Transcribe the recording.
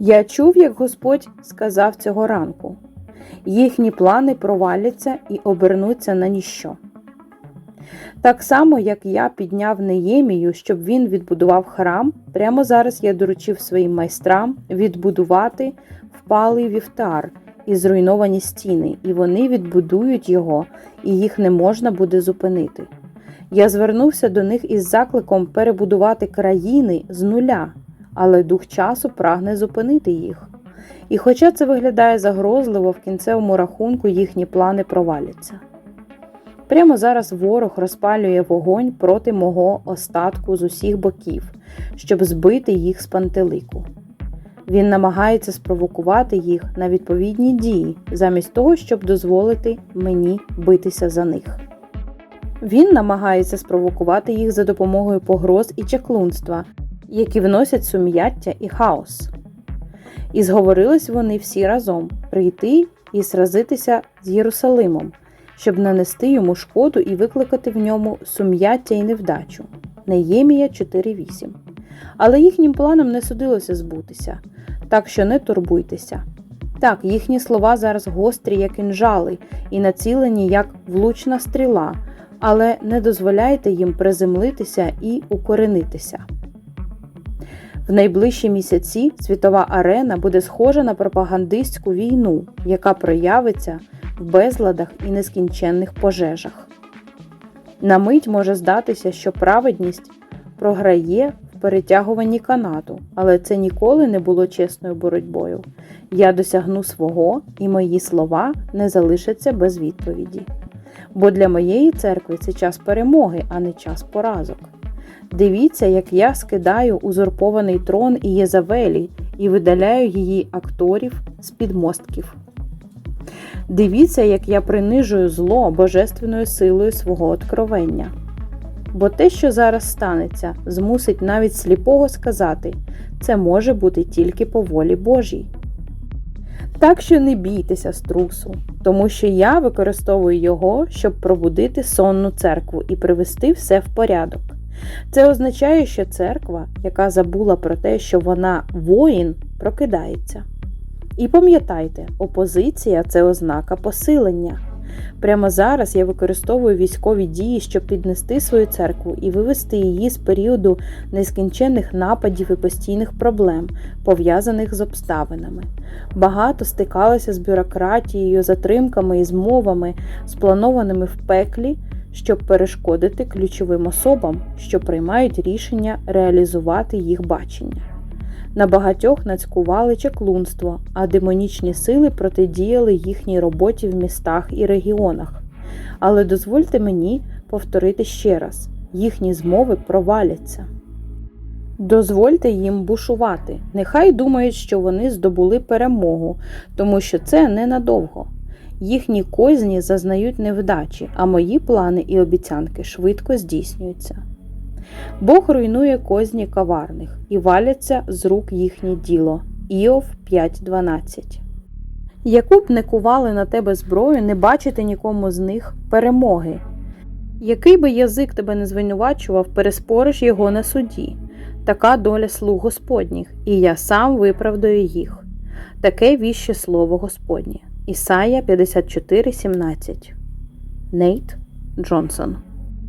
Я чув, як Господь сказав цього ранку. Їхні плани проваляться і обернуться на ніщо. Так само, як я підняв Неємію, щоб він відбудував храм, прямо зараз я доручив своїм майстрам відбудувати впалий вівтар і зруйновані стіни, і вони відбудують його, і їх не можна буде зупинити. Я звернувся до них із закликом перебудувати країни з нуля, але дух часу прагне зупинити їх. І хоча це виглядає загрозливо, в кінцевому рахунку їхні плани проваляться. Прямо зараз ворог розпалює вогонь проти мого остатку з усіх боків, щоб збити їх з пантелику. Він намагається спровокувати їх на відповідні дії, замість того, щоб дозволити мені битися за них. Він намагається спровокувати їх за допомогою погроз і чаклунства, які вносять сум'яття і хаос. І зговорились вони всі разом прийти і сразитися з Єрусалимом, щоб нанести йому шкоду і викликати в ньому сум'яття і невдачу. Неємія 4.8. Але їхнім планам не судилося збутися, так що не турбуйтеся. Так, їхні слова зараз гострі, як інжали, і націлені як влучна стріла, але не дозволяйте їм приземлитися і укоренитися. В найближчі місяці світова арена буде схожа на пропагандистську війну, яка проявиться в безладах і нескінченних пожежах. На мить може здатися, що праведність програє в перетягуванні канату, але це ніколи не було чесною боротьбою. Я досягну свого, і мої слова не залишаться без відповіді. Бо для моєї церкви це час перемоги, а не час поразок. Дивіться, як я скидаю узурпований трон Єзавелі і видаляю її акторів з підмостків. Дивіться, як я принижую зло божественною силою свого откровення. Бо те, що зараз станеться, змусить навіть сліпого сказати це може бути тільки по волі Божій. Так що не бійтеся струсу, тому що я використовую його, щоб пробудити сонну церкву і привести все в порядок. Це означає, що церква, яка забула про те, що вона воїн, прокидається. І пам'ятайте, опозиція це ознака посилення. Прямо зараз я використовую військові дії, щоб піднести свою церкву і вивести її з періоду нескінченних нападів і постійних проблем, пов'язаних з обставинами. Багато стикалося з бюрократією, затримками і змовами, спланованими в пеклі, щоб перешкодити ключовим особам, що приймають рішення реалізувати їх бачення. На багатьох нацькували чаклунство, а демонічні сили протидіяли їхній роботі в містах і регіонах. Але дозвольте мені повторити ще раз: їхні змови проваляться. Дозвольте їм бушувати. Нехай думають, що вони здобули перемогу, тому що це ненадовго. Їхні козні зазнають невдачі, а мої плани і обіцянки швидко здійснюються. Бог руйнує козні каварних і валяться з рук їхнє діло. Іов 5.12. Яку б не кували на тебе зброю, не бачити нікому з них перемоги. Який би язик тебе не звинувачував, переспориш його на суді. Така доля слуг Господніх, і я сам виправдаю їх. Таке віще слово Господнє. Ісая 54.17. Нейт Джонсон